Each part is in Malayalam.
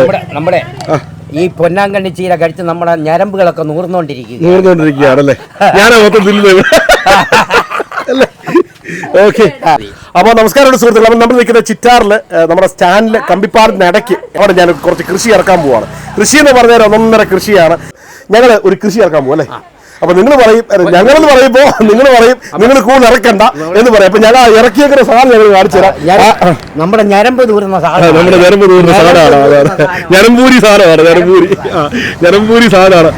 നമ്മുടെ നമ്മുടെ ഈ പൊന്നാങ്കണ്ണി ചീര കഴിച്ച് നമ്മുടെ ഞരമ്പുകളൊക്കെ നൂർന്നുകൊണ്ടിരിക്കുക നൂർന്നുകൊണ്ടിരിക്കുകയാണല്ലേ ഞാനാ അപ്പോൾ നമസ്കാരം സുഹൃത്തുക്കൾ അപ്പം നമ്മൾ നിൽക്കുന്ന ചിറ്റാറിൽ നമ്മുടെ സ്റ്റാൻഡിൽ കമ്പിപ്പാറിനടയ്ക്ക് അവിടെ ഞാൻ കുറച്ച് കൃഷി ഇറക്കാൻ പോവാണ്. കൃഷി എന്ന് പറഞ്ഞാൽ ഒന്നൊന്നര കൃഷിയാണ്. ഞങ്ങൾ ഒരു കൃഷി ഇറക്കാൻ പോകും അല്ലേ? അപ്പൊ നിങ്ങൾ പറയും ഞങ്ങളെന്ന് പറയുമ്പോ നിങ്ങൾ പറയും നിങ്ങൾ കൂടുതൽ ഇറക്കണ്ട എന്ന് പറയും. അപ്പൊ ഞങ്ങൾ ഇറക്കിയൊക്കെ ഇറക്കിയേക്കുന്ന സാധനം ഞങ്ങൾ കാണിച്ചു തരാം. നമ്മുടെ ഞരമ്പ് ദൂരുന്ന ആ, സാധനം നമ്മുടെ ഞരമ്പ് ദൂരുന്ന സാധനമാണ്. ഞരമ്പൂരി സാധനമാണ് ഞരമ്പൂരി. ഞരമ്പൂരി സാധനമാണ്.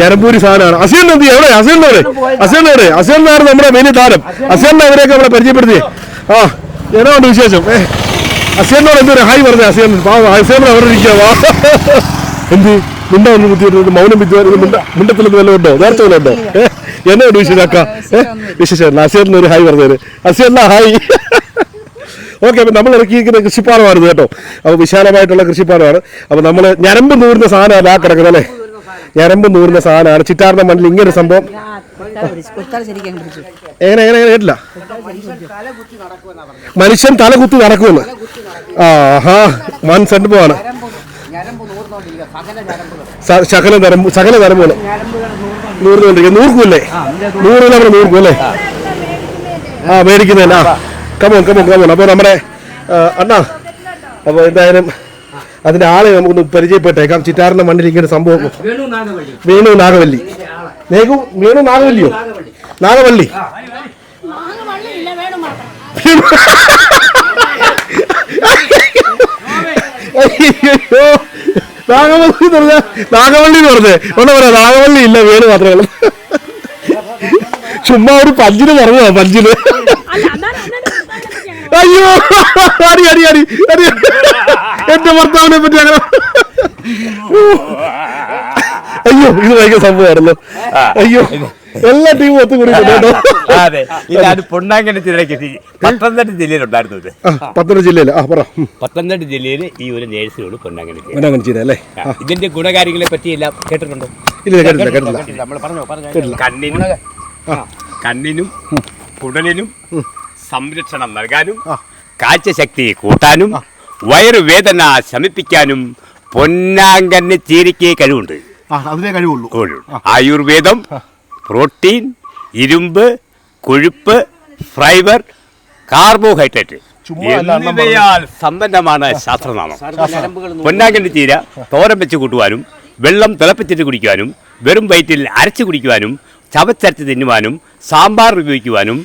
ഞരമ്പൂരി സാധനമാണ്. അസീൻ എന്ത് എവിടെ അസീനോടെ അസീനോടെ അസീനാണ് നമ്മുടെ മെയിൻ താരം. അസീനെ അവരെയൊക്കെ നമ്മളെ പരിചയപ്പെടുത്തി. ആ എന്നാണ് വിശേഷം? ഏ അസീനോട് എന്തൊരു ഹായ് പറഞ്ഞ അസീൻ പാവം അസീൻ അവിടെ ഇരിക്കാവാ. എന്ത്? മിണ്ട ഒന്ന് ബുദ്ധിമുട്ട് മൗനം ബുദ്ധിമുട്ട് മിണ്ട മിണ്ടത്തിലൊന്നും വല്ലതും ഉണ്ടോ? നേരത്തെ വല്ലതും ഉണ്ടോ? ഏ? എന്നോട് വിശേഷാക്ക വിശേഷം അസിയറിന് ഒരു ഹായ് പറഞ്ഞേര്. ഹായ്. ഓക്കെ അപ്പം നമ്മൾ ഇറക്കിയിരിക്കുന്ന കൃഷിപ്പാടമായിരുന്നു കേട്ടോ. അപ്പോൾ വിശാലമായിട്ടുള്ള കൃഷിപ്പാടമാണ് അപ്പോൾ നമ്മൾ ഞരമ്പ് നൂറുന്ന സാധനമല്ല ആ കിടക്കുന്നത് അല്ലേ? ഞരമ്പ് നൂറുന്ന സാധനമാണ്. ചിറ്റാറിന്റെ മണ്ണിൽ ഇങ്ങനെ സംഭവം. എങ്ങനെ എങ്ങനെ കേട്ടില്ല? മനുഷ്യൻ തല കുത്തി നടക്കുമെന്ന്. ആഹാ വൻ സംഭവമാണ് സ- ശകല തരം സകല നൂറ് നൂറുകൊണ്ടിരിക്കുക നൂർക്കൂല്ലേ നൂറ് നമ്മൾ നൂർക്കും അല്ലേ ആ മേടിക്കുന്നതന്നെ ആ കമോൺ കമോൺ കമോൺ അപ്പോൾ നമ്മുടെ അണ്ണാ അപ്പോൾ എന്തായാലും അതിന്റെ ആളെ നമുക്കൊന്ന് പരിചയപ്പെട്ടേക്കാം. ചിറ്റാറിന്റെ മണ്ണിൽ ഇങ്ങനെ സംഭവം വേണു നാഗവല്ലി. നേകു വേണു നാഗവല്ലിയോ? നാഗവള്ളി നാഗവള്ളി എന്ന് പറഞ്ഞാ നാഗവള്ളി എന്ന് പറഞ്ഞേ. ഒന്ന് പറയാ നാഗവള്ളി ഇല്ല വേണു മാത്രമേ ഉള്ളൂ. ചുമ്മാ ഒരു പഞ്ചിന് പറഞ്ഞോ പഞ്ചിന്. അയ്യോ അടി അടി അടി അടി. എന്റെ ഭർത്താവിനെ പറ്റി അങ്ങനെ അയ്യോ ഇത് ഭയങ്കര സംഭവമായിരുന്നു. അയ്യോ എല്ലാ ടീമും ഒത്തുകൂടി കൂടി അതെ. ഇതാണ് പൊന്നാങ്കണ്ണി ചീരയ്ക്ക് പത്തനംതിട്ട ജില്ലയിലുണ്ടായിരുന്നു ഇത്. പത്തനംതിട്ട ജില്ലയിൽ ആ പറ. പത്തനംതിട്ട ജില്ലയിൽ ഈ ഒരു നേഴ്സിനോട് പൊണ്ണാങ്കണ്ണി അങ്ങനെ ചെയ്തേ അല്ലേ? ഇതിന്റെ ഗുണകാര്യങ്ങളെ പറ്റി എല്ലാം കേട്ടിട്ടുണ്ടോ? ഇല്ല കേട്ടില്ല കേട്ടില്ല നമ്മൾ പറഞ്ഞോ പറഞ്ഞോ. കണ്ണിനും കണ്ണിനും കുടലിനും സംരക്ഷണം നൽകാനും കാഴ്ചശക്തി കൂട്ടാനും വയറുവേദന ശമിപ്പിക്കാനും പൊന്നാങ്കണ്ണി ചീരയ്ക്ക് കഴിവുണ്ട്. ആ അതിനെ കഴിവുള്ളൂ. ആയുർവേദം പ്രോട്ടീൻ ഇരുമ്പ് കൊഴുപ്പ് ഫൈബർ കാർബോഹൈഡ്രേറ്റ്. എന്നിവയാൽ സമ്പന്നമാണ് ശാസ്ത്രനാമം. പൊന്നാങ്കണ്ണി ചീര തോരൻ വെച്ച് കൂട്ടുവാനും വെള്ളം തിളപ്പിച്ചിട്ട് കുടിക്കുവാനും വെറും വയറ്റിൽ അരച്ച് കുടിക്കുവാനും ചവച്ചരച്ച് തിന്നുവാനും സാമ്പാർ ഉപയോഗിക്കുവാനും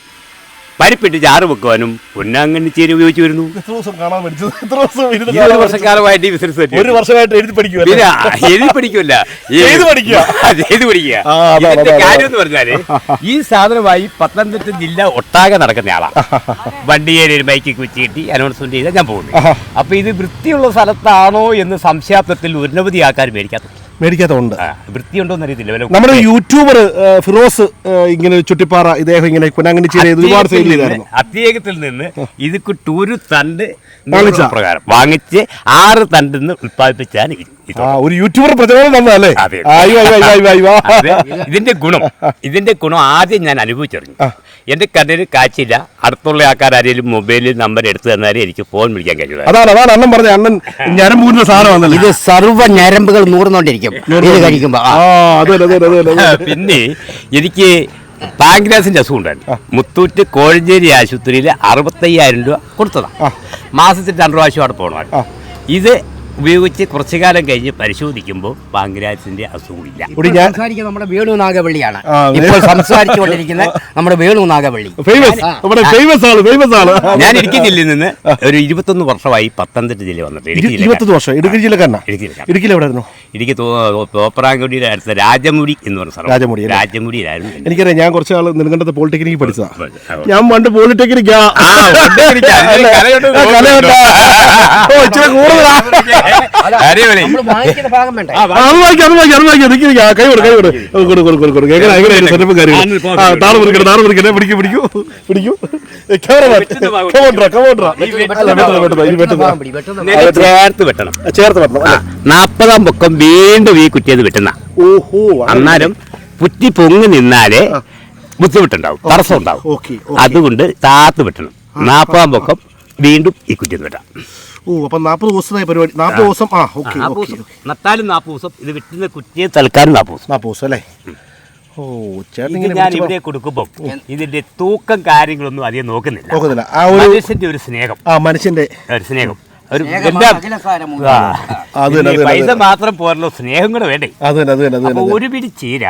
പരിപ്പിട്ട് ചാറ് വെക്കുവാനും പൊന്നാങ്കണ്ണി ചേരി ഉപയോഗിച്ചു വരുന്നു. എത്ര ദിവസം കാണാൻ പഠിച്ചത് എത്ര ദിവസം ഇരുന്ന് ഇരുപത് കാണാൻ വർഷക്കാലമായിട്ട് ഈ ബിസിനസ്? ഒരു വർഷമായിട്ട് എഴുതി പഠിക്കുക പിന്നെ എഴുതി പഠിക്കില്ല. പഠിക്കുക. പഠിക്കുക. ആ, അതാണ്, ഇതിന്റെ അതാണ്. കാര്യം എന്ന് പറഞ്ഞാൽ ഈ സാധനമായി പത്തനംതിട്ട ജില്ല ഒട്ടാകെ നടക്കുന്ന ആളാണ് വണ്ടിയേരി ഒരു ബൈക്ക് വെച്ച് കിട്ടി അനൗൺസ്മെന്റ് ചെയ്താൽ ഞാൻ പോകുന്നു അപ്പൊ ഇത് വൃത്തിയുള്ള സ്ഥലത്താണോ എന്ന് സംശയാത്വത്തിൽ ഒരനവധി ആൾക്കാർ മേടിക്കാത്ത മേടിക്കാത്തതുണ്ട് വൃത്തിയുണ്ടോ എന്ന് അറിയത്തില്ല നമ്മുടെ യൂട്യൂബർ ഫിറോസ് ഇങ്ങനെ ചുട്ടിപ്പാറ ഇദ്ദേഹം ഇങ്ങനെ പുനഃങ്ങനെ ചെയ്ത് ഒരുപാട് സെയിൽ ചെയ്തായിരുന്നു അത്യേകത്തിൽ നിന്ന് ഇത് ഒരു തണ്ട് വാങ്ങിച്ച? പ്രകാരം വാങ്ങിച്ച് ആറ് തണ്ടിൽ നിന്ന്. ആ ഒരു യൂട്യൂബർ പ്രചോദനം തന്നതല്ലേ? അതെ. അയ്യോ അയ്യോ അയ്യോ അയ്യോ അയ്യോ ഇതിന്റെ ഗുണം ഇതിന്റെ ഗുണം ആദ്യം ഞാൻ അനുഭവിച്ചറിഞ്ഞു. എന്റെ കണ്ണിന് കാച്ചില്ല അടുത്തുള്ള ആൾക്കാർ ആരെങ്കിലും മൊബൈലിൽ നമ്പർ എടുത്തു തന്നാലേ എനിക്ക് ഫോൺ വിളിക്കാൻ കഴിയുക അതാണ് അതാണ് അണ്ണൻ പറഞ്ഞ അണ്ണൻ ഞരം സാധനമാണ് ഇത് സർവ ഞരമ്പുകൾ കഴിക്കുമ്പോ. അതെ പിന്നെ എനിക്ക് പാങ്ക്രാസിന്റെ അസുഖം ഉണ്ടായിരുന്നു. മുത്തൂറ്റ് കോഴഞ്ചേരി ആശുപത്രിയിൽ അറുപത്തയ്യായിരം രൂപ കൊടുത്തതാണ് മാസത്തിൽ രണ്ടു പ്രാവശ്യം അവിടെ പോകണമായിരുന്നു ഇത് ഉപയോഗിച്ച് കുറച്ചു കാലം കഴിഞ്ഞ് പരിശോധിക്കുമ്പോൾ പാങ്ക്രാസിന്റെ അസുഖമില്ല ഇവിടെ ഞാൻ സംസാരിക്കുന്നത് നമ്മുടെ വേണു നാഗവള്ളിയാണ്. ഇപ്പോൾ സംസാരിച്ചുകൊണ്ടിരിക്കുന്ന നമ്മുടെ വേണു നാഗവള്ളി. ഫേമസ് നമ്മുടെ ഫേമസ് ആൾ ഞാൻ ഇടുക്കി ജില്ലയിൽ നിന്ന് ഒരു ഇരുപത്തൊന്ന് വർഷമായി പത്തനംതിട്ട ജില്ല വന്നിട്ട് ഇടുക്കി ഇരുപത്തൊന്ന് വർഷം. ഇടുക്കി ജില്ലക്കാരനാ? ഇടുക്കി ജില്ല. ഇടുക്കിയിൽ എവിടെയായിരുന്നു? ഇടുക്കി തോപ്രാങ്കുടിയുടെ അടുത്ത രാജമുടി എന്ന് പറഞ്ഞ സ്ഥലം. രാജമുടി? രാജമുടിയിലായിരുന്നു എനിക്കറിയാം ഞാൻ കുറച്ച് നാൾ നിലകണ്ടത്ത് പോളിടെക്നിക്ക് പഠിച്ചതാ. ഞാൻ പണ്ട് പോളിടെക്നിക്കാ കൂടുതലാ. ചേർത്ത് വെട്ടണം? നാൽപ്പതാം പൊക്കം വീണ്ടും ഈ കുറ്റിയത് വെട്ടുന്ന. ഓഹോ അന്നാലും കുറ്റി പൊങ്ങി നിന്നാലേ ബുദ്ധിമുട്ടുണ്ടാവും തടസ്സം ഉണ്ടാവും ഓക്കെ അതുകൊണ്ട് താത്ത് വെട്ടണം. നാൽപ്പതാം പൊക്കം വീണ്ടും ഈ കുറ്റി നട്ടാം ഓ അപ്പൊ നാപ്പത് ദിവസത്തെ പരിപാടി. നാപ്പത് ദിവസം? ആ ഓക്കെ നാൽപ്പത് ഓക്കെ ദിവസം. നട്ടാലും നാൽപ്പത് ദിവസം. ഇത് വിട്ടുന്ന കുറ്റിയെ തൽക്കാലം നാൽപ്പത് ദിവസം. നാപ്പത് ദിവസം അല്ലേ? ഓ ചേട്ടൻ ഇത് ഇങ്ങനെ ഞാൻ ഇവിടെ കൊടുക്കുമ്പോൾ ഇതിന്റെ തൂക്കം കാര്യങ്ങളൊന്നും അധികം നോക്കുന്നില്ല. നോക്കുന്നില്ല. ആ ഒരു മനുഷ്യന്റെ ഒരു സ്നേഹം. ആ മനുഷ്യന്റെ ഒരു സ്നേഹം. ഒരു സ്നേഹം എല്ലാം- അഖിലസാരം ആ. അത് തന്നെ, അത് തന്നെ, പൈസ അത് തന്നെ. മാത്രം പോരല്ലോ. സ്നേഹം കൂടെ വേണ്ടേ. അത് തന്നെ അത് തന്നെ അത് അപ്പൊ തന്നെ. ഒരു പിടി ചീര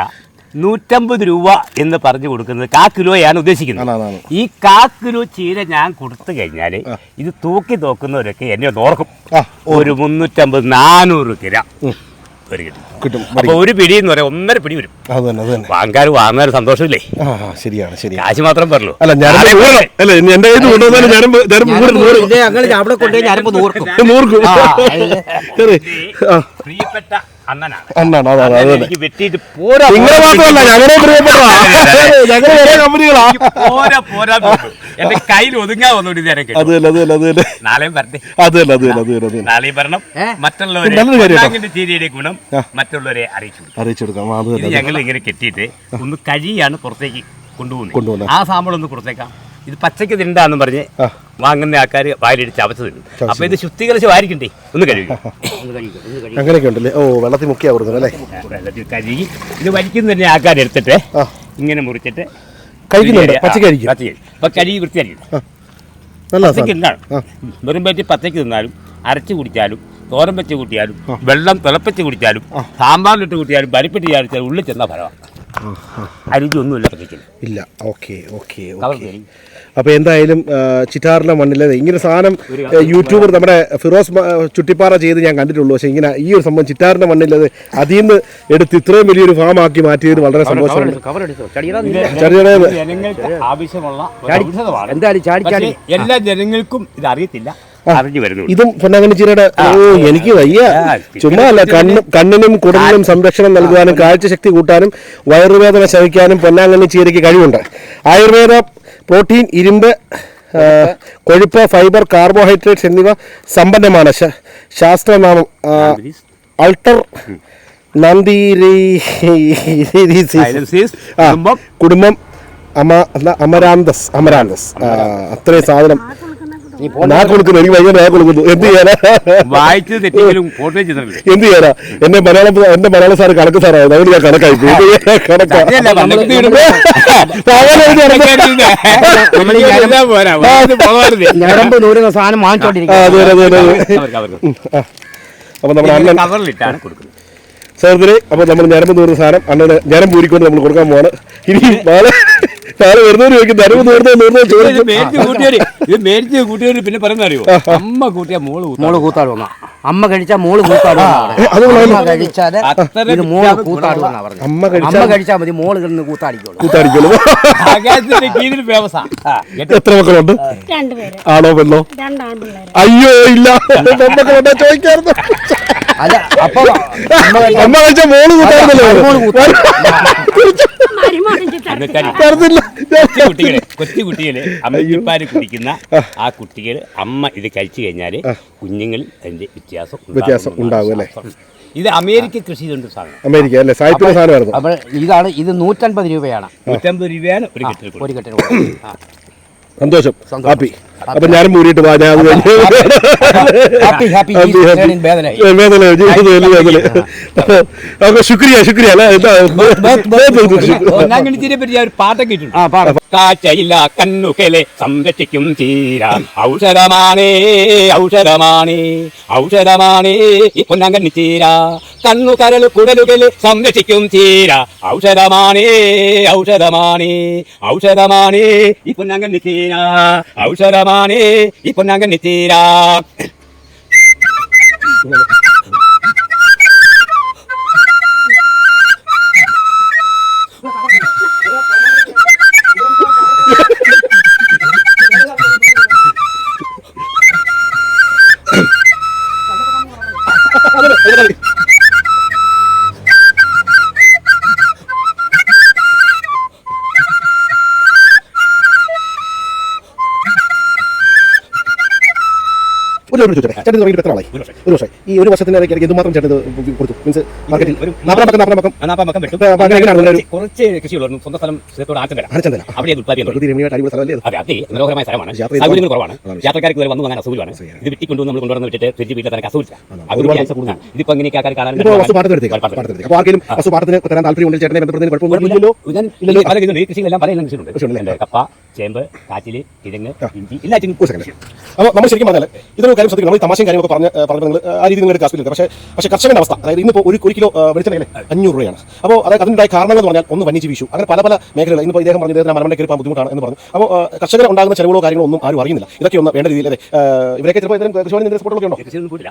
നൂറ്റമ്പത് രൂപ എന്ന് പറഞ്ഞു കൊടുക്കുന്നത് കാ കിലോയാണ് ഉദ്ദേശിക്കുന്നത്. ഈ കാക്കിലോ കിലോ ചീര ഞാൻ കൊടുത്തു കഴിഞ്ഞാൽ ഇത് തൂക്കി നോക്കുന്നവരൊക്കെ എന്നെ ഒന്ന് ഓർക്കും. ഒരു മുന്നൂറ്റമ്പത് നാനൂറ് കിലോ ഒരു കിട്ടും അപ്പൊ ഒരു പിടി എന്ന് പറയാം ഒന്നര പിടി വരും. വാങ്ങാൻ വാങ്ങാൻ സന്തോഷമില്ലേ? ശരിയാണ് ശരി കാശ് മാത്രം പറഞ്ഞു അല്ല ഞാൻ അല്ല എന്റെ കയ്യിൽ കൊണ്ടുവന്നാൽ അവിടെ കൊണ്ടുപോയി ഞാനിപ്പോ നൂർക്കും. നൂർക്കും. പ്രിയപ്പെട്ട അണ്ണനാണ്. അണ്ണാണ് അതാണ് അത് അണ്ണൻ എനിക്ക് വെട്ടിയിട്ട് പോരാ നിങ്ങളെ മാത്രമല്ല ഞങ്ങളെ പ്രിയപ്പെട്ടതാ ഞങ്ങൾ ഒരേ കമ്പനികളാ. പോരാ പോരാ. എന്റെ കയ്യിൽ ഒതുങ്ങാൻ വന്നോണ്ട് ഞാൻ അത് തന്നെ അത് തന്നെ അത് തന്നെ. നാളെയും വരട്ടെ. അത് തന്നെ അത് തന്നെ അത് തന്നെ അത് തന്നെ. നാളെയും വരണം. ഏ? മറ്റുള്ളവരെ നല്ലൊരു കാര്യം കേട്ടോ. പൊന്നാങ്കന്റെ ചീരയുടെ ഗുണം മറ്റുള്ളവരെ അറിയിച്ചു കൊടുക്കും. അറിയിച്ചു കൊടുക്കാം. അത് ഇത് തന്നെ ഞങ്ങൾ ഇങ്ങനെ കെട്ടിയിട്ട് ഒന്ന് കഴിയാണ് പുറത്തേക്ക് കൊണ്ടുപോകുന്നത്. ആ സാമ്പിൾ ഒന്ന് പുറത്തേക്കാം. ഇത് പച്ചയ്ക്ക് തിണ്ടാന്ന് പറഞ്ഞ് വാങ്ങുന്ന ആൾക്കാർ വായിലിടിച്ച് അവസ്ഥ തിന്നും അപ്പൊ ഇത് ശുദ്ധീകരിച്ചമായിരിക്കണ്ടേ ഒന്ന് കഴുകി. അങ്ങനെയൊക്കെ ഉണ്ടല്ലേ ഓ വെള്ളത്തിൽ മുക്കിയാ കൊടുക്കുന്നത് അല്ലേ? വെള്ളത്തിൽ കഴുകി. ഇത് വലിക്കുന്ന തന്നെ ആൾക്കാർ എടുത്തിട്ട് ഇങ്ങനെ മുറിച്ചിട്ട് കഴിക്കുന്നുണ്ട്. ആ, പച്ചക്ക് കഴിക്കും. പച്ചയ്ക്ക് കഴിക്കും. അപ്പൊ കഴുകി വൃത്തിയായിരിക്കും നല്ല പച്ചയ്ക്ക് സാധനം. വെറും പറ്റി പത്തേക്ക് തിന്നാലും അരച്ച് കുടിച്ചാലും തോരൻ വെച്ച് കുട്ടിയാലും വെള്ളം തിളപ്പിച്ച് കുടിച്ചാലും സാമ്പാറിലിട്ട് കുട്ടിയാലും പരിപ്പിട്ട് ചാടിച്ചാലും ഉള്ളിൽ ചെന്ന ഫലമാണ്. അരുചിയൊന്നുമില്ല പച്ചയ്ക്കില്ല ഇല്ല. ഓക്കെ ഓക്കെ അപ്പൊ ഓക്കെ. അപ്പോൾ എന്തായാലും ചിറ്റാറിലെ മണ്ണിലെ ഇങ്ങനെ സാധനം യൂട്യൂബർ നമ്മുടെ ഫിറോസ് ചുട്ടിപ്പാറ ചെയ്ത് ഞാൻ കണ്ടിട്ടുള്ളൂ. പക്ഷേ ഇങ്ങനെ ഈ ഒരു സംഭവം ചിറ്റാറിന്റെ മണ്ണിലത് അതിൽ നിന്ന് എടുത്ത് ഇത്രയും വലിയൊരു ഫാം ആക്കി മാറ്റിയത് വളരെ സന്തോഷമാണ്. എന്തായാലും ചാടി ചാടി. എല്ലാ ജനങ്ങൾക്കും ഇത് അറിയത്തില്ല. അറിഞ്ഞു വരുന്നു ഇതും പൊന്നാങ്കണ്ണിച്ചീരയുടെ ഓ എനിക്ക് വയ്യ. ചുമ്മാ അല്ല കണ്ണും കണ്ണിനും കുടലിനും സംരക്ഷണം നൽകുവാനും കാഴ്ചശക്തി കൂട്ടാനും വയറുവേദന ശവിക്കാനും പൊന്നാങ്കണ്ണി ചീരയ്ക്ക് കഴിവുണ്ട്. ആയുർവേദ പ്രോട്ടീൻ ഇരുമ്പ് കൊഴുപ്പ് ഫൈബർ കാർബോഹൈഡ്രേറ്റ്സ് എന്നിവ സമ്പന്നമാണ്. ശാസ്ത്രനാമം അൾട്ടർ കുടുംബം. അമ അല്ല അമരാന്തസ് അമരാന്തസ്. അത്രയും സാധനം. നാ കൊടുക്കുന്നു എനിക്ക് ഭയങ്കര നാ എന്ത് ചെയ്യാനാ? വായിച്ച് തെറ്റിക്കലും ഫോട്ടോ ചെയ്തിട്ടില്ല. എന്ത് ചെയ്യാനാ? എന്നെ മലയാളം എന്റെ മലയാള സാറ് കണക്ക് സാറാണ് അതുകൊണ്ട് ഞാൻ കണക്കായി ഞരമ്പ്. ഞരമ്പ് സാധനം അപ്പൊ നമ്മുടെ അണ്ണൻ കവറിലിട്ടാണ് കൊടുക്കുന്നത്. സഹോദരി അപ്പൊ നമ്മൾ ഞരമ്പ് നൂറ് സാധനം അണ്ണന് ഞരം പൂരിക്കൊണ്ട് നമ്മൾ കൊടുക്കാൻ പോവാണ്. ഇനി നാളെ ചോദിക്കും നൂറുന്ന നൂറുന്ന ഇത് മേടിച്ച് മേടിച്ച് പിന്നെ പറയുന്ന അറിയോ അമ്മ കൂട്ടിയ മോൾ. മോൾ കൂത്താടുന്ന അമ്മ കഴിച്ചാ മോൾ കൂത്താടും മോൾ അമ്മ കഴിച്ചാൽ മതി മോൾ കിടന്ന് കൂത്താടിക്കോളൂ. എത്ര മക്കളുണ്ട്? ആണോ പെണ്ണോ? അയ്യോ ഇല്ല. മക്കളുണ്ടോ ചോദിക്കാറുണ്ട് അല്ല അപ്പൊ അമ്മ കഴിച്ചാ മോൾ പറഞ്ഞില്ല കൊച്ചു കുട്ടികളെ കൊച്ചു കുട്ടികളെ അമ്മപ്പാര് കുടിക്കുന്ന ആ. കുട്ടികൾ അമ്മ ഇത് കഴിച്ചു കഴിഞ്ഞാൽ കുഞ്ഞുങ്ങളിൽ അതിന്റെ വ്യത്യാസം വ്യത്യാസം ഉണ്ടാകും അല്ലേ? ഇത് അമേരിക്ക കൃഷി ചെയ്തുകൊണ്ട് സാധനം അമേരിക്ക അല്ലേ? സാഹിത്യ സാധനമായിരുന്നു. അപ്പൊ ഇതാണ് ഇത് നൂറ്റൻപത് രൂപയാണ്. നൂറ്റമ്പത് രൂപയാണ് ഒരു കെട്ടിൽ ഒരു സന്തോഷം. ഹാപ്പി. അപ്പൊ ഞാൻ മൂടിയിട്ട് വാ ഞാൻ ശുക്രിയ ശുക്രിയ പാട്ടൊക്കെ കാഴ്ചയില്ല കണ്ണുകളെ സംരക്ഷിക്കും തീര ഔഷധമാണേ ഔഷധമാണേ ഔഷധമാണേ. പൊന്നാങ്കണ്ണി ചീര. കണ്ണു കരൽ കുടലുകളെ സംരക്ഷിക്കും ചീര. ഔഷധമാണേ ഔഷധമാണേ ഔഷധമാണേ. ഈ പൊന്നാങ്കണ്ണി ചീര ഔഷധമാണേ ഈ പൊന്നാങ്കണ്ണി ചീര ഒരു ഒരു ഒരു ചോദിച്ചോട്ടെ ചേട്ടൻ തുടങ്ങിയിട്ട് എത്ര ആളായി ഒരു വർഷം ഈ ഒരു വർഷത്തിനിടയ്ക്ക് എന്തുമാത്രം ചേട്ടൻ കൊടുത്തു. മീൻസ് മാർക്കറ്റിൽ നാപ്പതാം പക്കം നാപ്പതാം പക്കം. നാൽപ്പത് പക്കം വെട്ടും കുറച്ച് കൃഷിയുള്ളൂ. സ്വന്തം സ്ഥലം സ്ഥലത്തോട് ആറ്റം വരാം അവിടെ ഉത്പാദിപ്പിക്കുന്നത് പ്രകൃതി രമണീയമായിട്ട് അടിപൊളി സ്ഥലമല്ലേ അതെ അതെ. മനോഹരമായ സ്ഥലമാണ്. സൗകര്യങ്ങൾ കുറവാണ്. യാത്രക്കാർക്ക് വരെ വന്നു വന്നാൽ അസൗകര്യമാണ്. ഇത് വെട്ടിക്കൊണ്ടുവന്ന് നമ്മൾ കൊണ്ടുവന്ന് വിട്ടിട്ട് തിരിച്ച് വീട്ടിൽ തന്നെ പൈസ ഇതിപ്പോ ഇങ്ങനെയൊക്കെ ആൾക്കാർ കാണാൻ അപ്പോൾ ആർക്കെങ്കിലും വസ്തു പാട്ടത്തിന് തരാൻ താല്പര്യമുണ്ടെങ്കിൽ ചേട്ടനെ ബന്ധപ്പെടുന്നതിന് കുഴപ്പമൊന്നുമില്ലല്ലോ ഇല്ലല്ലോ? പല കൃഷികളെല്ലാം പല കൃഷിയുണ്ട് കപ്പ ചേമ്പ് കാച്ചിൽ കിഴങ്ങ് ഇഞ്ചി ഒരു സെക്കൻഡ് അപ്പോൾ നമ്മൾ ശരിക്കും പറഞ്ഞാൽ ഇതൊരു കാര്യം ശ്രദ്ധിക്കും നമ്മൾ തമാശയും കാര്യങ്ങളൊക്കെ പറഞ്ഞ് പറഞ്ഞത് നിങ്ങൾ ആ രീതി നിങ്ങൾ കാസ്പിൽ പക്ഷേ പക്ഷേ കർഷകന്റെ അവസ്ഥ അതായത് ഇന്നിപ്പോൾ ഒരു ഒരു കിലോ വെളിച്ചെണ്ണയിൽ അഞ്ഞൂറ് രൂപയാണ്. അപ്പോൾ അതായത് അതിനുണ്ടായ കാരണങ്ങൾ എന്ന് പറഞ്ഞാൽ ഒന്ന് വന്യജീവി ഇഷ്യൂ. അങ്ങനെ പല പല മേഖലകൾ ഇന്നിപ്പോൾ ഇദ്ദേഹം പറഞ്ഞു ഇദ്ദേഹത്തിന് മരമണ്ടയ്ക്ക് കയറി ബുദ്ധിമുട്ടാണ് എന്ന് പറഞ്ഞു. അപ്പോൾ കർഷകർ ഉണ്ടാകുന്ന ചിലവുകളോ കാര്യങ്ങളോ ഒന്നും ആരും അറിയുന്നില്ല. ഇതൊക്കെ ഒന്ന് വേണ്ട രീതിയിൽ അതെ ഇവരൊക്കെ ചിലപ്പോൾ ഇതിന് കൃഷിഭവനിൽ സപ്പോർട്ടൊക്കെ ഉണ്ടോ?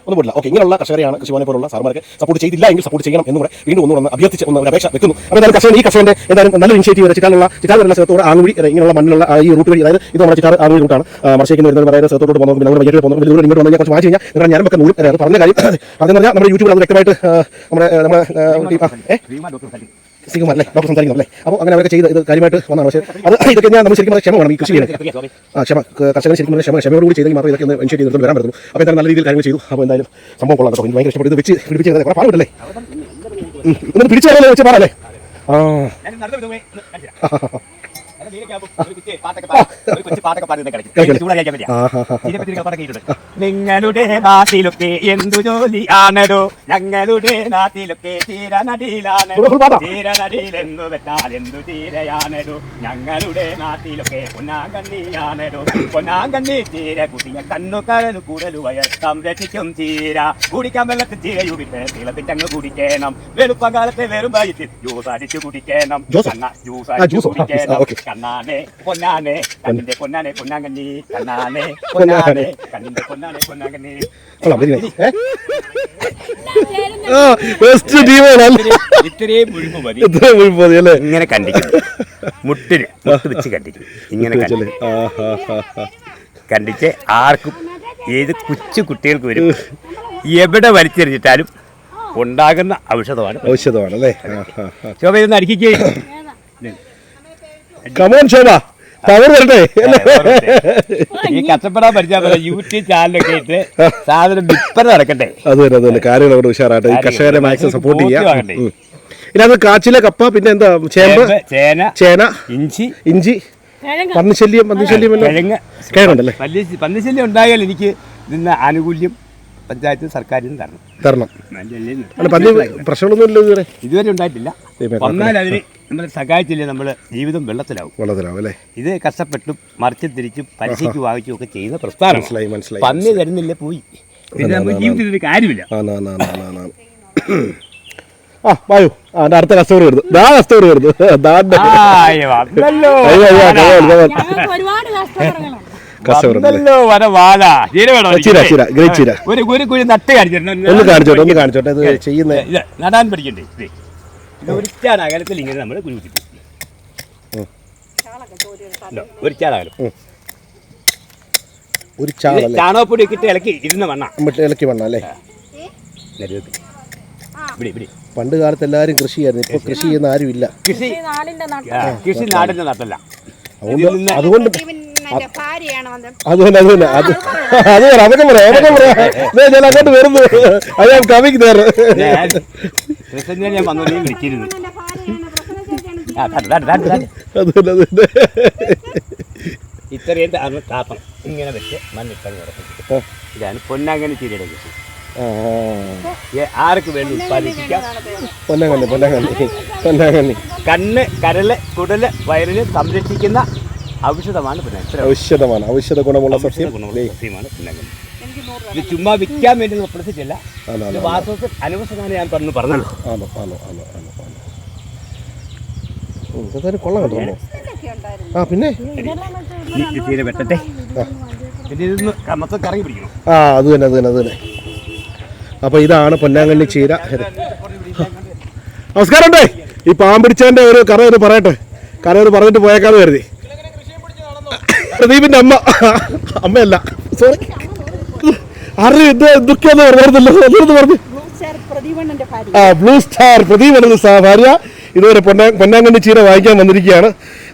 ഒന്നും പോയില്ല ഓക്കെ ഇങ്ങനെയുള്ള കർഷകരെയാണ് കൃഷിഭവനെ പോലുള്ള സാർമാർക്ക് സപ്പോർട്ട് ചെയ്തില്ല എങ്കിൽ സപ്പോർട്ട് ചെയ്യണം എന്ന് കൂടെ വീണ്ടും ഒന്നുകൂടെ അഭ്യർത്ഥിച്ച് ഒന്ന് ഒരു അപേക്ഷ വെക്കുന്നു. അപ്പോൾ എന്തായാലും കർഷകൻ ഈ കർഷകന്റെ എന്തായാലും നല്ലൊരു ഇനിഷ്യേറ്റീവ് ചിറ്റാനുള്ള വരുന്ന സ്ഥലത്തോട് ആങ്ങുവഴി ഇങ്ങനെയുള്ള മണ്ണിലുള്ള ഈ റൂട്ട് വഴി അതായത് ഇത് നമ്മുടെ ചിറ്റാർ ആങ്ങുവഴി റൂട്ടാണ് മർശേക്കുന്ന വരുന്നത് അതായത് സ്ഥലത്തോട്ട് പോകുന്നത് പിന്നെ വൈകിട്ട് പോകുന്നത് ഇതിലൂടെ ഇങ്ങോട്ട് വന്നു കുറച്ച് വായിച്ച് കഴിഞ്ഞാൽ നിങ്ങളുടെ ഒക്കെ നൂലും പറഞ്ഞ കാര്യം. അതെന്ന് പറഞ്ഞാൽ നമ്മുടെ യൂട്യൂബിൽ അത് വ്യക്തമായിട്ട് നമ്മുടെ നമ്മുടെ. സിംഗുമാർ അല്ലേ? ഡോക്ടർ സംസാരിക്കുന്നു അല്ലേ? അപ്പോൾ അങ്ങനെ അവരൊക്കെ ചെയ്ത് ഇത് കാര്യമായിട്ട് വന്നാണ് പക്ഷേ അത് ഇതൊക്കെ ഞാൻ നമ്മൾ ശരിക്കും ക്ഷമ വേണം ഈ കൃഷി ചെറിയ ആ ക്ഷമ ക- ശരിക്കും ക്ഷമ ക്ഷമയോട് കൂടി ചെയ്തെങ്കിൽ മാത്രമേ ഇതൊക്കെ ഒന്ന് ഇനിഷ്യേറ്റ് ചെയ്തിട്ട് വരാൻ പറ്റുള്ളൂ അപ്പോൾ എന്തായാലും നല്ല രീതിയിൽ കാര്യങ്ങൾ ചെയ്തു. അപ്പോൾ എന്തായാലും സംഭവം കൊള്ളാം കേട്ടോ. ഭയങ്കര ഇഷ്ടപ്പെട്ടു. ഇത് വെച്ച് പിടിപ്പിച്ച് കുറേ പാടുണ്ടല്ലേ? എന്നിട്ട് പിടിച്ചു വെച്ച് പാടല്ലേ ആ. നിങ്ങളുടെ നാട്ടിലൊക്കെ എന്തു ജോലിയാണോ ഞങ്ങളുടെ നാട്ടിലൊക്കെ തീരനടിയിലാണ് തീരനടിയിലെന്നു വെച്ചാൽ എന്തു തീരയാണോ ഞങ്ങളുടെ നാട്ടിലൊക്കെ പൊന്നാങ്കണ്ണിയാണോ പൊന്നാങ്കണ്ണി തീര കുട്ടിയെ കണ്ണു കരനു കൂടലു വയർ സംരക്ഷിക്കും തീര. കുടിക്കാൻ വെള്ളത്തിൽ തീരയുവിട്ട് തിളപ്പിച്ചങ്ങ് കുടിക്കണം. വെളുപ്പകാലത്തെ വെറും വയറ്റിൽ ജ്യൂസ് അടിച്ചു കുടിക്കണം. ജ്യൂസോ? അടിച്ചു കുടിക്കണം. കണ്ണാനെ പൊന്നാനെ കണ്ണിന്റെ പൊന്നാനെ പൊന്നാങ്കണ്ണി. കണ്ണാനെ പൊന്നാനെ. കണ്ണിന്റെ പൊന്നാനെ പൊന്നാങ്കണ്ണി. ഇത്രയും മുഴുപ്പ് മതി ഇങ്ങനെ കണ്ടിക്കുന്നു മുട്ടിന് മുട്ട് വെച്ച് കണ്ടിക്കും ഇങ്ങനെ. കണ്ടിച്ച് ആർക്കും ഏത് കൊച്ചു കുട്ടികൾക്ക് വരും എവിടെ വലിച്ചെറിഞ്ഞിട്ടാലും ഉണ്ടാകുന്ന ഔഷധമാണ്. ഔഷധമാണ് അല്ലേ. ശോഭ അടിക്കേ കമോൺ ശോഭ. പവർ വരട്ടെ. ഈ കഷ്ടപ്പെടാൻ പഠിച്ചാൽ പോലെ യൂട്യൂബ് ചാനലൊക്കെ ഇട്ട് സാധനം വിൽപ്പന നടക്കട്ടെ. അതെ അതെ അത് കാര്യങ്ങൾ അവിടെ ഉഷാറായിട്ട് ഈ കർഷകരെ മാക്സിമം സപ്പോർട്ട് ചെയ്യാം ബോധ്യമാകണ്ടേ? അത് കാച്ചിലെ കപ്പ പിന്നെ എന്താ? ചേമ്പ് ചേന ചേന ഇഞ്ചി. ഇഞ്ചി പന്നിശല്യം പന്നിശല്യം കിഴങ്ങുണ്ടല്ലേ പന്നിശല്യം ഉണ്ടായാൽ എനിക്ക് ഇതിന് ആനുകൂല്യം പഞ്ചായത്ത് സർക്കാരിന് നിന്ന് തരണം. തരണം. അല്ല പന്നി പ്രശ്നങ്ങളൊന്നും ഇല്ല ഇതുവരെ? ഇതുവരെ ഉണ്ടായിട്ടില്ല. വന്നാൽ അതിന് നമ്മൾ സഹായിച്ചില്ലേ നമ്മൾ ജീവിതം വെള്ളത്തിലാവും. വെള്ളത്തിലാവും അല്ലേ? ഇത് കഷ്ടപ്പെട്ടും മറിച്ചും തിരിച്ചും പലിശയ്ക്ക് വാങ്ങിച്ചും ഒക്കെ ചെയ്യുന്ന പ്രസ്ഥാനം. മനസ്സിലായി മനസ്സിലായി. പന്നി തരുന്നില്ല പോയി. പിന്നെ നമുക്ക് ജീവിതത്തിൽ കാര്യമില്ല. ആ വായു. ആ എന്റെ അടുത്ത കസ്റ്റമർ വരുന്നു. ദാ കസ്റ്റമർ വരുന്നു. ദാണ്ട് ആയ് വന്നല്ലോ. അയ്യോ ഒരുപാട് കസ്റ്റമർ വന്നല്ലോ വര വാല. ചീര വേണോ? ചീര ചീര ഗ്രേറ്റ് ചീര. ഒരു ഒരു കുഴി നട്ട് കാണിച്ചിട്ടുണ്ട്. ഒന്ന് കാണിച്ചോട്ടെ ഒന്ന് കാണിച്ചോട്ടെ ഇത് ചെയ്യുന്ന ഇത് നടാൻ പഠിക്കണ്ടേ? ഇത് ഇത് ഒരു ചാട് അകലത്തിൽ ഇങ്ങനെ നമ്മൾ കുഴി ഒരു ഒരു ചാണകപ്പൊടി ഇട്ട് ഇളക്കി ഇരുന്ന വണ്ണ ഇളക്കി ഇലക്കി വണ്ണ അല്ലേ പണ്ട് കാലത്ത് എല്ലാരും കൃഷിയായിരുന്നു ഇപ്പൊ കൃഷി ചെയ്യുന്ന ആരും ഇല്ല കൃഷി കൃഷി നാടിന്റെ നട്ടല്ല. അതുകൊണ്ട് അതുകൊണ്ട് അത് അത് പറ അതൊക്കെ പറയാം അതൊക്കെ പറയാം ദേ, ഞാൻ അങ്ങോട്ട് വരുന്നു. തേർ ഞാൻ. അതുകൊണ്ട് അതുകൊണ്ട് ഇത്രയും താപ്പം ഇങ്ങനെ വെച്ച് മണ്ണിട്ടങ്ങ് ഇതാണ് പൊന്നാങ്കനി ചീരയുടെ കൃഷി. ആർക്ക് വേണ്ടി ഉത്പാദിപ്പിക്കാം? പൊന്നാങ്കണ്ണി പൊന്നാങ്കണ്ണി പൊന്നാങ്കണ്ണി കണ്ണ് കരൽ കുടൽ വയറിന് സംരക്ഷിക്കുന്ന ഔഷധമാണ് പിന്നെ ഔഷധമാണ്. ഔഷധ ഗുണമുള്ള സസ്യം. ഗുണമുള്ള സസ്യമാണ് ഇത് ചുമ്മാ വിൽക്കാൻ വേണ്ടി പ്രസിച്ചില്ല ആണോ ഇത് വാസ്തവത്തിൽ അനവസരമാണ് ഞാൻ പറഞ്ഞു പറഞ്ഞല്ലോ. ആണോ ആണോ ആണോ ആണോ ആണോ. ഉം, കൊള്ളാം കേട്ടോ. ആ പിന്നെ? വെട്ടട്ടെ. പിന്നെ ഇതൊന്ന് മൊത്തം കറങ്ങി പിടിക്കണം. ആ അത് തന്നെ അത് തന്നെ അത് തന്നെ. അപ്പോൾ ഇതാണ് പൊന്നാങ്കണ്ണി ചീര. നമസ്കാരം ഉണ്ടേ. ഈ പാമ്പിടിച്ചതിന്റെ ഒരു കഥ ഒരു പറയട്ടെ. കഥ ഒരു പറഞ്ഞിട്ട് പോയേക്കാന്ന് കരുതി. പ്രദീപിന്റെ അമ്മ. അമ്മയല്ല. സോറി ആരുടെ ഇത് എന്തൊക്കെയാന്ന് പറഞ്ഞിരുന്നല്ലോ ഒന്നുകൂടെ പറഞ്ഞു പ്രദീപണ്ണന്റെ ഭാര്യ ആ ബ്ലൂ സ്റ്റാർ പ്രദീപ് എന്ന സാ- ഭാര്യ. ഇതുവരെ പൊന്നാ പൊന്നാങ്കണ്ണി ചീര വാങ്ങിക്കാൻ വന്നിരിക്കുകയാണ്.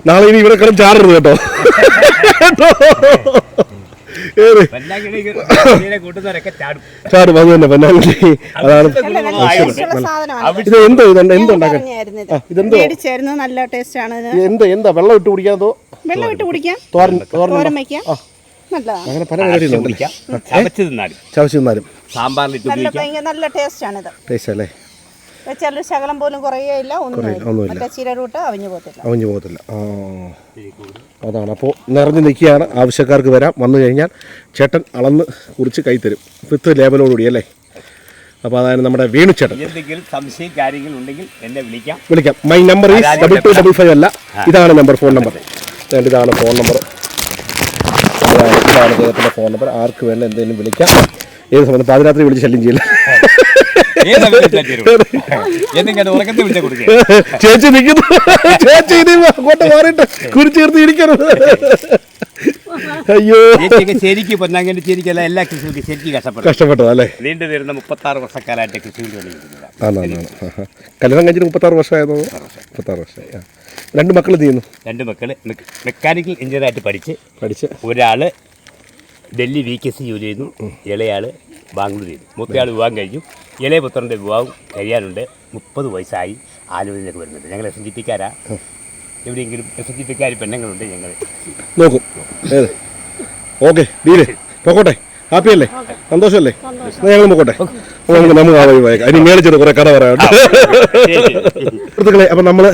നാളെ ഇനി ഇവിടെ കിടന്ന് ചാടരുത് കേട്ടോ. കേട്ടോ ചാടും. ചാടും. അത് തന്നെ അതാണ് നല്ല ഇത് എന്തോ എന്തുണ്ടാക്കാൻ ഇതെന്തോ? ടേസ്റ്റ് ആണ് എന്ത് എന്താ വെള്ളം ഇട്ട് കുടിക്കാതോ വെള്ളം ഇട്ട് കുടിക്കാം. തോരൻ തോരൻ വയ്ക്കാം അങ്ങനെ പല ചവച്ച് തിന്നാലും. നല്ല ഉപയോഗിക്കാം. ഭയങ്കര നല്ല ടേസ്റ്റ് ആണിത് ടേസ്റ്റ് അല്ലേ? വെച്ചാൽ ശകലം പോലും കുറയേയില്ല ഒന്നുമില്ല. ഒന്നും മറ്റേ ചിരരൂട്ട് അവിഞ്ഞു പോകത്തില്ല. അവഞ്ഞു പോകത്തില്ല. ആ. അതാണ്. അപ്പോൾ നിറഞ്ഞു നിൽക്കുകയാണ്. ആവശ്യക്കാർക്ക് വരാം. വന്നു കഴിഞ്ഞാൽ ചേട്ടൻ അളന്ന് കുറിച്ച് കൈ തരും. വിത്ത് ലേബലോടുകൂടി അല്ലേ? അപ്പോൾ അതാണ് നമ്മുടെ വേണുചേട്ടൻ എന്തെങ്കിലും സംശയം കാര്യങ്ങൾ ഉണ്ടെങ്കിൽ എന്നെ വിളിക്കാം. വിളിക്കാം. മൈ നമ്പർ ഈ ഡബിൾ ടു ഡബിൾ ഫൈവ് അല്ല. ഇതാണ് നമ്പർ ഫോൺ നമ്പർ ഇതാണ് ഫോൺ നമ്പർ ഇതാണ് ഇതാണ് അദ്ദേഹത്തിന്റെ ഫോൺ നമ്പർ ആർക്ക് വേണ്ട എന്തെങ്കിലും വിളിക്കാം. ഏത് സമയത്ത് പാതിരാത്രി വിളിച്ച് ശല്യം ചെയ്യില്ല. ചേച്ചി നിൽക്കുന്നു ചേച്ചി ഇനി അങ്ങോട്ട് മാറിയിട്ട് കുരിച്ചു ചേർത്ത് ഇരിക്കരുത്. അയ്യോ. ശരിക്കും പൊന്നാങ്കണ്ടി ശരിക്കല്ല എല്ലാ കൃഷികൾക്കും ശരിക്കും കഷ്ടപ്പെട്ടു. കഷ്ടപ്പെട്ടു അല്ലേ? നീണ്ടു വരുന്ന മുപ്പത്തി ആറ് വർഷക്കാലമായിട്ട് കൃഷിയിൽ കല്യാണം ആണാണ് മുപ്പത്തി കല്യാണം കഴിഞ്ഞിട്ട് മുപ്പത്താറ് ആറ് വർഷമായി. രണ്ട് മക്കൾ ചെയ്യുന്നു? രണ്ട് മക്കൾ മെക്കാനിക്കൽ എഞ്ചിനീയറായിട്ട് പഠിച്ച് പഠിച്ച്. ഒരാൾ ഡൽഹി വി കെ സി ജോലി ചെയ്യുന്നു ഇളയാൾ ബാംഗ്ലൂർ മുത്തയാൾ വിവാഹം കഴിഞ്ഞു. ഇളയ പുത്രന്റെ വിവാഹം കഴിയാനുണ്ട്. മുപ്പത് വയസ്സായി ആലുവയിലേക്ക് വരുന്നുണ്ട്. ഞങ്ങൾ എസ് എൻ ജി പിക്കാരാ. എവിടെയെങ്കിലും എസ് എൻ ജി പിക്കാർ പെണ്ണുങ്ങളുണ്ട് ഞങ്ങൾ. നോക്കും. Okay deal. പോക്കോട്ടെ. ഹാപ്പി അല്ലേ സന്തോഷമല്ലേ ഞങ്ങൾ നോക്കട്ടെ അപ്പോൾ നമുക്ക് നമുക്ക് ആ വഴി പോയേക്കാം. അതിന് മേടിച്ചിട്ട് കുറേ കഥ പറയാം സുഹൃത്തുക്കളെ അപ്പം നമ്മൾ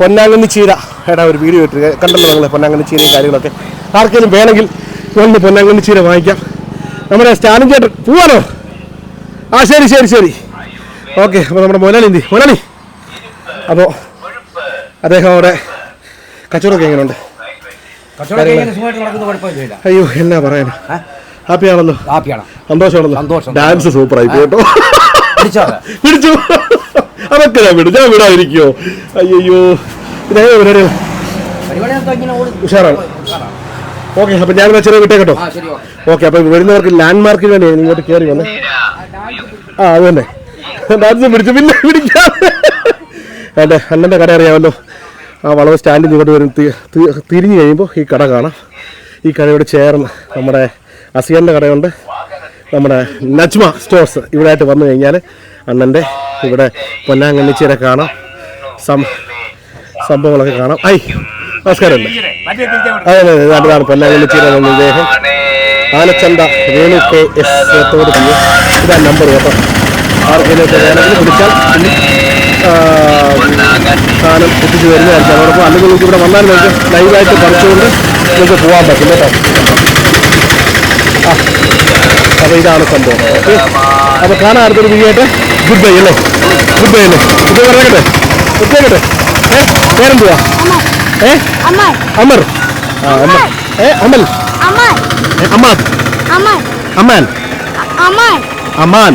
പൊന്നാങ്കണ്ണി ചീര. ഏടാ ഒരു വീഡിയോ ഇട്ട് കണ്ടല്ലോ നിങ്ങൾ പൊന്നാങ്കണ്ണി ചീരയും കാര്യങ്ങളൊക്കെ. ആർക്കെങ്കിലും വേണമെങ്കിൽ ഒന്ന് പൊന്നാങ്കണ്ണി ചീര വാങ്ങിക്കാം. നമ്മുടെ സ്റ്റാലിൻ ചേട്ടൻ പോവാനോ ആ ശരി ശരി ശരി. ഓക്കെ അപ്പോൾ നമ്മുടെ മുതലാളി എന്തി മുതലാളി അപ്പോൾ അദ്ദേഹം അവിടെ കച്ചവടമൊക്കെ എങ്ങനെയുണ്ട്? അയ്യോ എന്നാ പറയാനാ? ഹാപ്പി ആണല്ലോ സന്തോഷമാണല്ലോ? സന്തോഷം. ഡാൻസ് സൂപ്പർ ആയി കേട്ടോ പിടിച്ചോ അത്. പിടിച്ചു. അതൊക്കെ ഞാൻ വിടും ഞാൻ വിടാതിരിക്കോ അയ്യോ ഇതേ പരിപാടികൾ ഉഷാറാണ്. ഓക്കെ അപ്പൊ ഞാൻ ചെറിയ വിട്ടേക്കട്ടോ ഓക്കെ. അപ്പൊ വരുന്നവർക്ക് ലാൻഡ് മാർക്കിന് വേണ്ടി ഇങ്ങോട്ട് കയറി വന്നേ. ആ അത് തന്നെ. ഡാൻസ് പിടിച്ചു. പിന്നെ പിടിക്കാം. അണ്ണന്റെ കട അറിയാമല്ലോ. ആ വളവ് സ്റ്റാൻഡിൽ ഇങ്ങോട്ട് വരും. തി- തി- കഴിയുമ്പോൾ ഈ കട കാണാം. ഈ കടയോട് ചേർന്ന് നമ്മുടെ അസിയന്റെ കടയുണ്ട്. നമ്മുടെ നജ്മ സ്റ്റോഴ്സ് ഇവിടെ ആയിട്ട് വന്നു കഴിഞ്ഞാൽ അണ്ണന്റെ ഇവിടെ പൊന്നാങ്കണ്ണിച്ചീരെ കാണാം. സം സംഭവങ്ങളൊക്കെ കാണാം. ഐ നമസ്കാരം. അതെ അതെ അതെ. അതാണ് പൊന്നാങ്കണ്ണിച്ചീര എന്ന ഇദ്ദേഹം. ആനച്ചന്ത വേണു കെ എസ് തോട് പി ഇതാ നമ്പർ കേട്ടോ. ആർക്കെങ്കിലും വേണമെങ്കിൽ വിളിച്ചാൽ സാധനം എത്തിച്ചു തരുന്നതായിരിക്കും അതോടൊപ്പം അല്ലെങ്കിൽ നിങ്ങൾക്ക് ഇവിടെ വന്നാൽ നിങ്ങൾക്ക് ലൈവായിട്ട് പറിച്ചുകൊണ്ട് നിങ്ങൾക്ക് പോകാൻ പറ്റും കേട്ടോ. ആ അപ്പോൾ ഇതാണ് സംഭവം. ഓക്കെ. അപ്പോൾ കാണാൻ അടുത്തൊരു വീഡിയോ ഗുഡ് ബൈ അല്ലേ? ഗുഡ് ബൈ അല്ലേ? ഇത് പറഞ്ഞേക്കട്ടെ. ഒറ്റേക്കട്ടെ ഏ പേരെന്തുവാ? ഏ? അമർ. ആ അമർ. ഏ അമൽ. അമാൻ അമാൻ അമാൻ.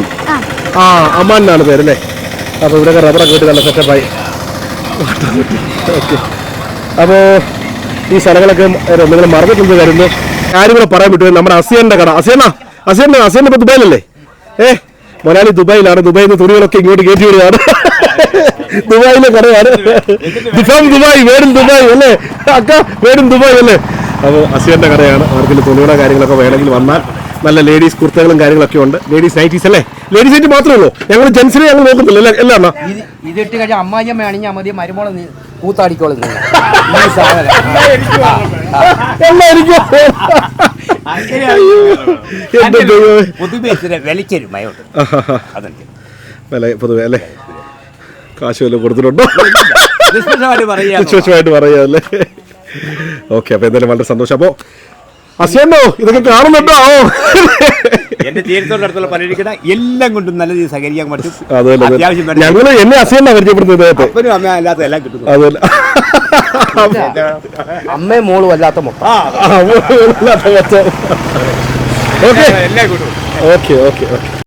ആ. അമാൻ എന്നാണ് പേര് അല്ലേ അപ്പോൾ ഇവിടെയൊക്കെ റബ്ബറൊക്കെ ഇട്ട് നല്ല സെറ്റപ്പായി ഓക്കെ അപ്പോൾ ഈ സ്ഥലങ്ങളൊക്കെ നിങ്ങൾ മറന്നിട്ടുണ്ട് വരുന്നു കൂടെ പറയാൻ വിട്ടു നമ്മുടെ അസിയന്റെ കട. അസിയണ്ണ അസിയണ്ണ അസിയണ്ണ ഇപ്പോൾ ദുബായിലല്ലേ? ഏ? മൊലാലി ദുബായിലാണ്. ദുബായിൽ നിന്ന് തുണികളൊക്കെ ഇങ്ങോട്ട് കയറ്റി വിടുകയാണ്. ദുബായിലെ കടയാണ്. ദിഫാം ദുബായ് വേടും ദുബായ് അല്ലേ? അക്ക വേടും ദുബായ് അല്ലേ? അപ്പോൾ അസിയന്റെ കടയാണ്. ആർക്കെങ്കിലും തുണിയുടെ കാര്യങ്ങളൊക്കെ വേണമെങ്കിൽ വന്നാൽ നല്ല ലേഡീസ് കുർത്തകളും കാര്യങ്ങളൊക്കെ ഉണ്ട്. ലേഡീസ് നൈറ്റീസ് അല്ലേ? ലേഡീസ് നൈറ്റ് മാത്രമേ ഉള്ളൂ. ഞങ്ങൾ ജെൻസിനെ ഞങ്ങൾ നോക്കുന്നില്ല അല്ലേ? അല്ല അണ്ണാ. ഇത് ഇതിട്ട് കഴിഞ്ഞാൽ അമ്മായിയമ്മ ആണെങ്കിൽ മതി. മരുമോളെ എല്ലാം കൂത്താടിക്കോളും വിലയ്ക്കൊരു മയമുണ്ട് അതുണ്ട് വില പൊതുവെ അല്ലേ? കാശ് വല്ല കൊടുത്തിട്ടുണ്ടോ പറയാല്ലേ ഓക്കെ അപ്പൊ എന്തായാലും വളരെ സന്തോഷം. അപ്പോ അസിയണ്ടോ ഇതൊക്കെ കാണുന്നുണ്ടോ? എന്റെ തീരത്തോടടുത്തുള്ള പലരിക്കട എല്ലാം കൊണ്ടും നല്ല രീതിയിൽ സഹകരിക്കാൻ പറ്റും. അത്യാവശ്യം വേണ്ട എന്നെ അസുഖം പരിചയപ്പെടുന്നത് അപ്പനും അമ്മ അല്ലാത്ത എല്ലാം കിട്ടും അതുപോലെ. അമ്മയും മോളും അല്ലാത്ത മൊത്തം. ഓക്കെ എല്ലാം കിട്ടും. Okay okay okay